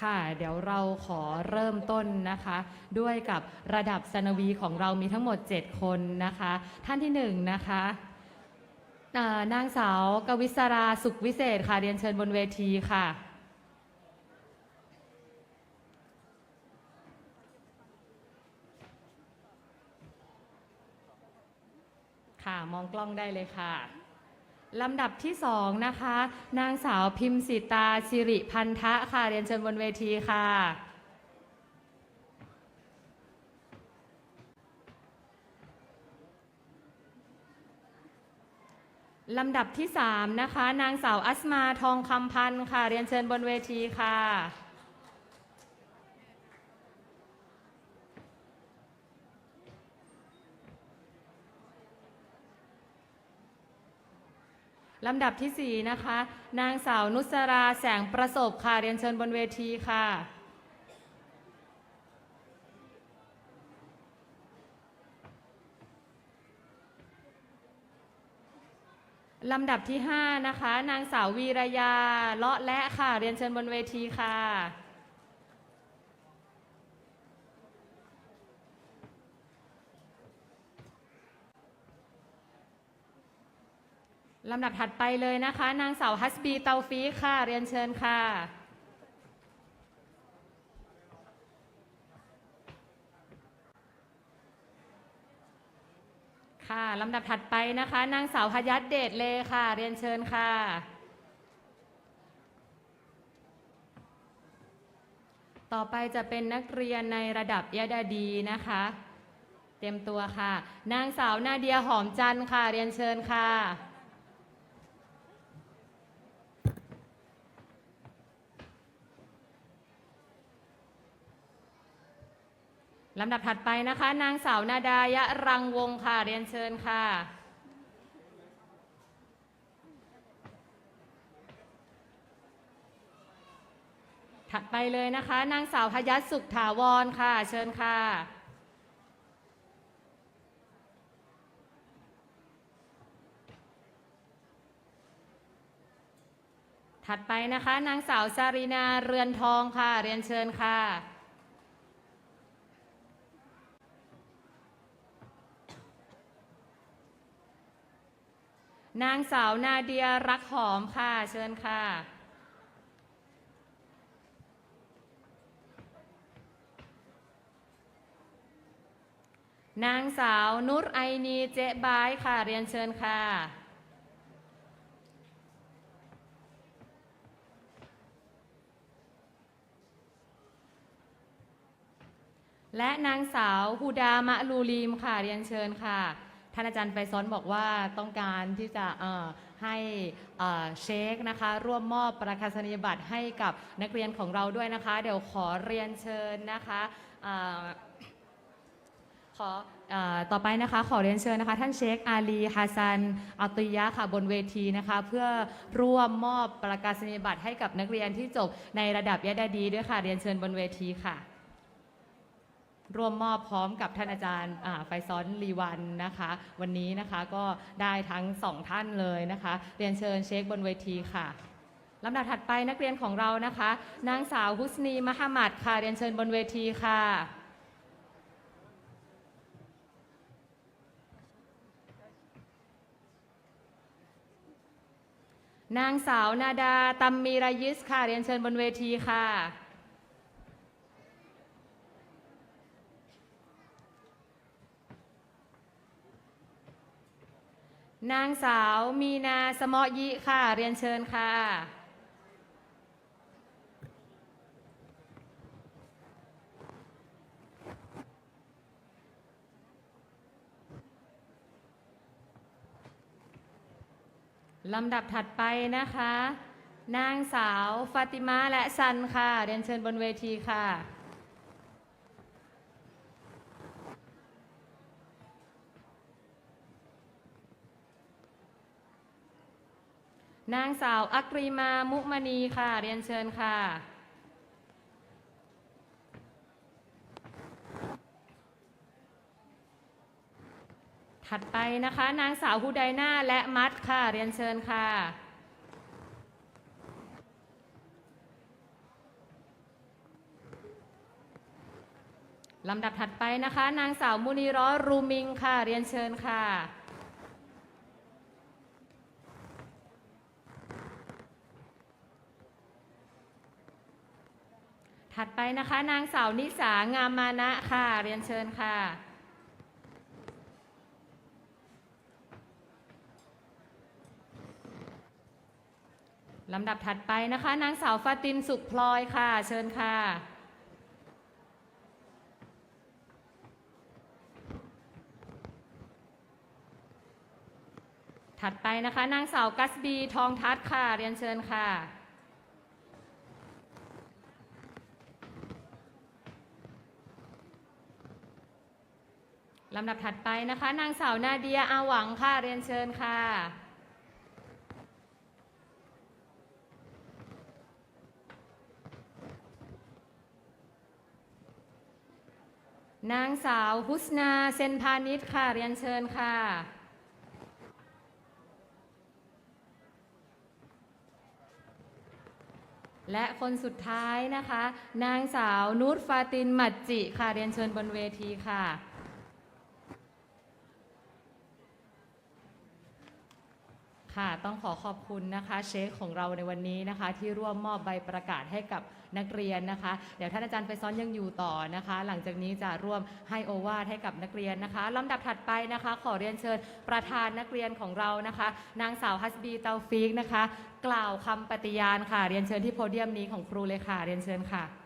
ค่ะ เดี๋ยวเราขอเริ่มต้นนะคะ ด้วยกับระดับสนวีของเรามีทั้งหมด 7 คนนะคะ ท่านที่หนึ่งนะคะนางสาวกวิศราสุขวิเศษค่ะ เรียนเชิญบนเวทีค่ะ ค่ะ มองกล้องได้เลยค่ะ ลำดับที่สองนะคะ นางสาวพิมสิตาสิริพันธะค่ะ เรียนเชิญบนเวทีค่ะ ลำดับที่สามนะคะ นางสาวอัสมาทองคำพันธ์ค่ะ เรียนเชิญบนเวทีค่ะ ลำดับที่ 4 นะคะ นางสาวนุสราแสงประสบค่ะ เรียนเชิญบนเวทีค่ะ ลำดับที่ 5 นะคะ นางสาววีรยาเลาะและค่ะ เรียนเชิญบนเวทีค่ะ ลำดับถัดไปเลยนะคะ นางสาวฮัสบีเตาฟีค่ะ เรียนเชิญค่ะ ค่ะลำดับถัดไปนะคะ นางสาวพยัตเดชเลค่ะ เรียนเชิญค่ะ ต่อไปจะเป็นนักเรียนในระดับยดาดีนะคะ เตรียมตัวค่ะ นางสาวนาเดียหอมจันทร์ค่ะ เรียนเชิญค่ะ ลำดับถัดไปนะคะ นางสาวนาดายะรังวงค่ะ เรียนเชิญค่ะ ถัดไปเลยนะคะ นางสาวพยัสสุขถาวรค่ะ เชิญค่ะ ถัดไปนะคะ นางสาวซารีนาเรือนทองค่ะ เรียนเชิญค่ะ นางสาวนาเดียรักหอมค่ะ เชิญค่ะ นางสาวนุรไอนีเจ๊บายค่ะ เรียนเชิญค่ะ และนางสาวฮูดามะลูลีมค่ะ เรียนเชิญค่ะ ท่านอาจารย์ไฟซ้อนบอกว่าต้องการที่จะให้เชคนะคะ ร่วมมอบประกาศนียบัตรให้กับนักเรียนของเราด้วยนะคะ เดี๋ยวขอเรียนเชิญนะคะอขออต่อไปนะคะขอเรียนเชิญนะคะ ท่านเชคอาลีฮัสซันอัตตุยะค่ะบนเวทีนะคะ เพื่อร่วมมอบประกาศนียบัตรให้กับนักเรียนที่จบในระดับยะดาดีด้วยค่ะ เรียนเชิญบนเวทีค่ะ ร่วมมอบพร้อมกับท่านอาจารย์ไฟซ้อนลีวันนะคะ วันนี้นะคะก็ได้ทั้งสองท่านเลยนะคะ เรียนเชิญเช็คบนเวทีค่ะลำดับถัดไปนักเรียนของเรานะคะ นางสาวฮุสนีมหมัดค่ะ เรียนเชิญบนเวทีค่ะนางสาวนาดาตัมมีรายิสค่ะ เรียนเชิญบนเวทีค่ะ นางสาวมีนาสมอยิค่ะ เรียนเชิญค่ะ ลำดับถัดไปนะคะ นางสาวฟาติมาและซันค่ะ เรียนเชิญบนเวทีค่ะ นางสาวอักรีมามุมณีค่ะ เรียนเชิญค่ะ ถัดไปนะคะ นางสาวฮูไดนาและมัดค่ะ เรียนเชิญค่ะ ลำดับถัดไปนะคะ นางสาวมุนีร้อรูมิงค่ะ เรียนเชิญค่ะ ถัดไปนะคะ นางสาวนิสางามมานะค่ะ เรียนเชิญค่ะ ลำดับถัดไปนะคะ นางสาวฟาตินสุขพลอยค่ะ เชิญค่ะ ถัดไปนะคะ นางสาวกัสบีทองทัศน์ค่ะ เรียนเชิญค่ะ ลำดับถัดไปนะคะ นางสาวนาเดียอาหวังค่ะ เรียนเชิญค่ะ นางสาวฮุสนาเซนพานิชค่ะ เรียนเชิญค่ะ และคนสุดท้ายนะคะ นางสาวนูตฟาตินมัดจิค่ะ เรียนเชิญบนเวทีค่ะ ค่ะต้องขอขอบคุณนะคะเชคของเราในวันนี้นะคะ ที่ร่วมมอบใบประกาศให้กับนักเรียนนะคะ เดี๋ยวท่านอาจารย์ไปซ้อนยังอยู่ต่อนะคะ หลังจากนี้จะร่วมให้โอวาทให้กับนักเรียนนะคะลำดับถัดไปนะคะ ขอเรียนเชิญประธานนักเรียนของเรานะคะ นางสาวฮัสบีเตาฟิกนะคะ กล่าวคำปฏิญาณค่ะ เรียนเชิญที่โพเดียมนี้ของครูเลยค่ะ เรียนเชิญค่ะ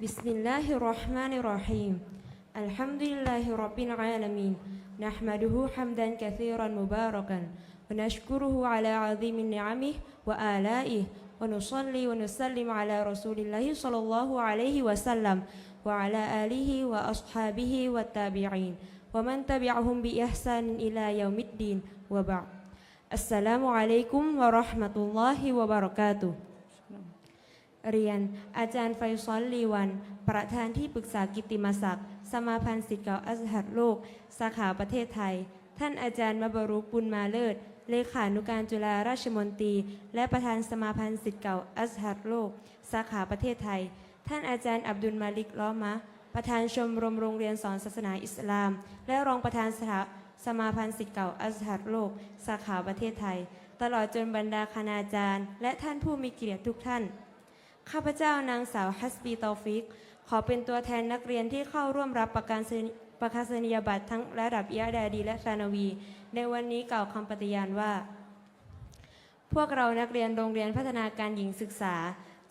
بسم الله الرحمن الرحيم الحمد لله رب العالمين نحمده حمدا كثيرا مباركا ونشكره على عظيم نعمه وآلائه ونصلي ونسلم على رسول الله صلى الله عليه وسلم وعلى آله وأصحابه والتابعين ومن تبعهم بإحسان إلى يوم الدين وبعد السلام عليكم ورحمة الله وبركاته เรียน อาจารย์ไฟซอลลีวัน ประธานที่ปรึกษากิติมศักดิ์ สมาพันธ์สิทธิ์เก่าอัสฮัดโลก สาขาประเทศไทย ท่านอาจารย์มบรุกบุญมาเลิศ เลขานุการจุฬาราชมนตรี และประธานสมาพันธ์สิทธิ์เก่าอัสฮัดโลก สาขาประเทศไทย ท่านอาจารย์อับดุลมาลิกล้อมะ ประธานชมรมโรงเรียนสอนศาสนาอิสลาม และรองประธานสถาสมาพันธ์สิทธิ์เก่าอัสฮัดโลก สาขาประเทศไทย ตลอดจนบรรดาคณาจารย์ และท่านผู้มีเกียรติทุกท่าน ข้าพเจ้านางสาวฮัสบีตอฟิก ขอเป็นตัวแทนนักเรียนที่เข้าร่วมรับประกาศนีประกาศนียบัตรทั้งระดับยาดาดีและซานวี ในวันนี้กล่าวคำปฏิญาณว่า พวกเรานักเรียนโรงเรียนพัฒนาการหญิงศึกษา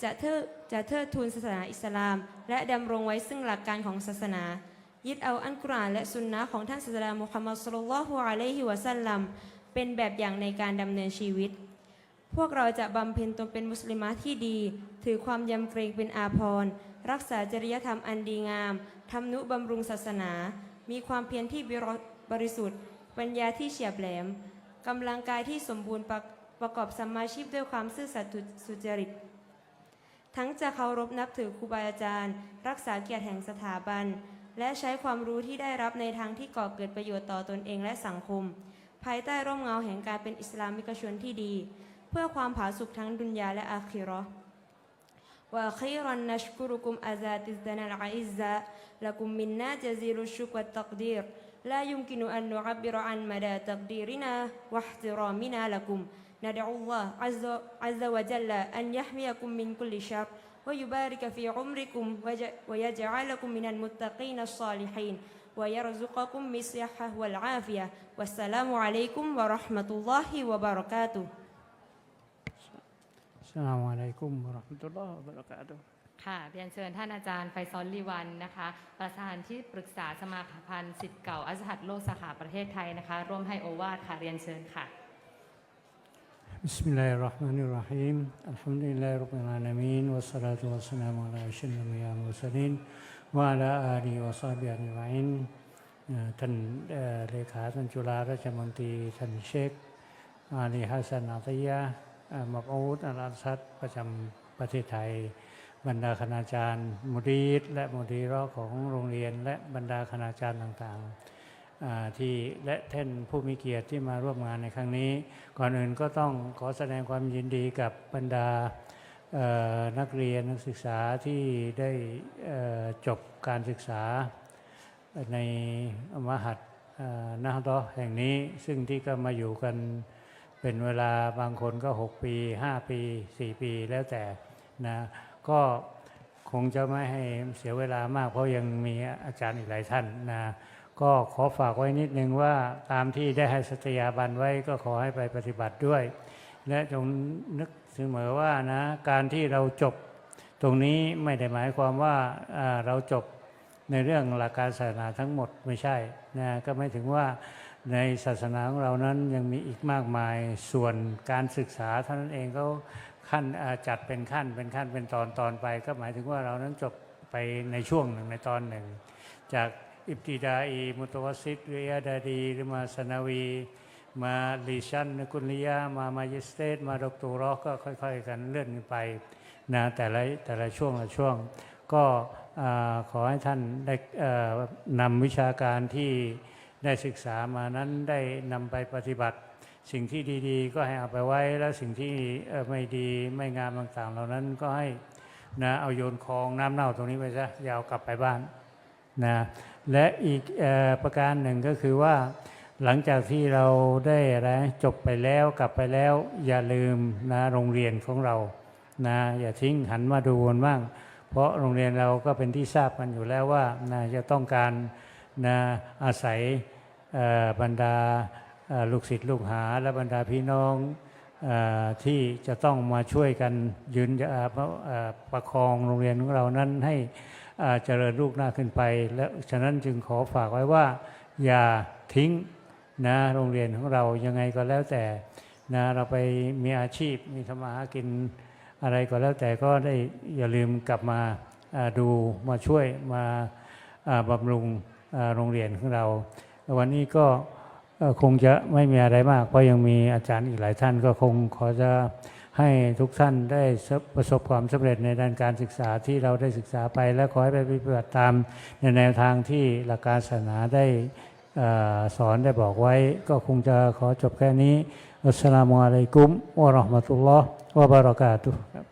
จะเทิดจะเทิดทูนศาสนาอิสลาม และดำรงไว้ซึ่งหลักการของศาสนา ยึดเอาอันกุรอานและสุนนะของท่านศาสดามุฮัมมัดสุลลัลฮุอะลัยฮิวะสัลลัมเป็นแบบอย่างในการดำเนินชีวิต พวกเราจะบำเพ็ญตนเป็นมุสลิมะที่ดี ถือความยำเกรงเป็นอาภรณ์รักษาจริยธรรมอันดีงามทำนุบำรุงศาสนา มีความเพียรที่บริสุทธิ์ ปัญญาที่เฉียบแหลมกำลังกายที่สมบูรณ์ประประกอบสัมมาชีพด้วยความซื่อสัตย์สุจริต ทั้งจะเคารพนับถือครูบาอาจารย์ รักษาเกียรติแห่งสถาบัน และใช้ความรู้ที่ได้รับในทางที่ก่อเกิดประโยชน์ต่อตนเองและสังคม ภายใต้ร่มเงาแห่งการเป็นอิสลามิกชนที่ดี เพื่อความผาสุกทั้งดุนยาและอาคิเราะห์ وأخيرا نشكركم أساتذتنا الأعزاء لكم منا جزيل الشكر والتقدير لا يمكن أن نعبر عن مدى تقديرنا واحترامنا لكم ندعو الله عز, عز وجل أن يحميكم من كل شر ويبارك في عمركم وج- ويجعلكم من المتقين الصالحين ويرزقكم بالصحة والعافية والسلام عليكم ورحمة الله وبركاته อั สสลามุอะลัยกุมวะเราะห์มะตุลลอฮ์วะบะเราะกาตุฮ์ ค่ะ เรียนเชิญท่านอาจารย์ไฟซอลลีวันนะคะ ประธานที่ปรึกษาสมาพันธ์สิทธิ์เก่าอัสฮัดโลกสาขาประเทศไทยนะคะ ร่วมให้โอวาทค่ะ เรียนเชิญค่ะ بسم الله الرحمن الرحيم الحمد لله رب العالمين والصلاة والسلام على أشرف الأنبياء والمرسلين وعلى آله وصحبه أجمعين เอ่อท่านเอ่อเลขาท่านจุฬาราชมนตรีท่านเชคอาลีฮัสซันอาตยะ ห์เอ่อมับอูดอัลอาซัดประจำประเทศไทย บรรดาคณาจารย์มุดีดและมุดีรอของโรงเรียน และบรรดาคณาจารย์ต่างๆที่และท่านผู้มีเกียรติที่มาร่วมงานในครั้งนี้ ก่อนอื่นก็ต้องขอแสดงความยินดีกับบรรดานักเรียนนักศึกษาที่ได้จบการศึกษาในมหัดนะดะห์แห่งนี้ซึ่งที่ก็มาอยู่กัน เป็นเวลาบางคนก็ 6 ปี 5 ปี 4 ปีแล้วแต่นะก็คงจะไม่ให้เสียเวลามาก เพราะยังมีอาจารย์อีกหลายท่านนะก็ขอฝากไว้นิดนึงว่าตามที่ได้ให้สัตยาบันไว้ก็ขอให้ไปปฏิบัติด้วย และจงนึกเสมอว่านะการที่เราจบ ตรงนี้ไม่ได้หมายความว่าอ่าเราจบในเรื่องหลักการศาสนาทั้งหมดไม่ใช่นะก็ไม่ถึงว่า ในศาสนาของเรานั้นยังมีอีกมากมายส่วนการศึกษาเท่านั้นเองเขาขั้นจัดเป็นขั้นเป็นขั้นเป็นตอนตอนไป ก็หมายถึงว่าเรานั้นจบไปในช่วงหนึ่งในตอนหนึ่ง จากอิบติดาอีมุตวสซิดหรืออิดาดีหรือมาสนาวี มาลีชันนกุลยามามายิสเตตมาดกตูรอก็ค่อย ๆ กันเลื่อนไปนะแต่ละแต่ละช่วงละช่วง ก็ขอให้ท่านได้นำวิชาการที่ ได้ศึกษามานั้นได้นำไปปฏิบัติ สิ่งที่ดีๆ ก็ให้เอาไปไว้ แล้วสิ่งที่ไม่ดีไม่งามต่างๆ เหล่านั้นก็ให้นะเอาโยนคลองน้ำเน่าตรงนี้ไปซะอยาวกลับไปบ้านนะและอีกอประการหนึ่งก็คือว่า หลังจากที่เราได้อะไรจบไปแล้วกลับไปแล้ว อย่าลืมนะโรงเรียนของเรานะอย่าทิ้งหันมาดูกันบ้างเพราะโรงเรียนเราก็เป็นที่ทราบกันอยู่แล้วว่านะจะต้องการ นะอาศัยบรรดาลูกศิษย์ลูกหา และบรรดาพี่น้องอที่จะต้องมาช่วยกันยืนประคองโรงเรียนของเรานั้นให้เจริญลูกหน้าขึ้นไป และฉะนั้นจึงขอฝากไว้ว่า อย่าทิ้งนะโรงเรียนของเรายังไงก็แล้วแต่นะเราไปมีอาชีพมีทำมาหากินอะไรก็แล้วแต่ก็ได้อย่าลืมกลับมาดูมาช่วยมาบำรุง โรงเรียนของเรา วันนี้ก็คงจะไม่มีอะไรมาก เพราะยังมีอาจารย์อีกหลายท่าน ก็คงขอจะให้ทุกท่านได้ประสบความสำเร็จในด้านการศึกษาที่เราได้ศึกษาไป และขอให้ไปปฏิบัติตามในแนวทางที่หลักการศาสนาได้อสอนได้บอกไว้ ก็คงจะขอจบแค่นี้อัสสลามุอะลัยกุมวะราะห์มะตุลลอฮ์วะบะเราะกาตุฮ์ครับ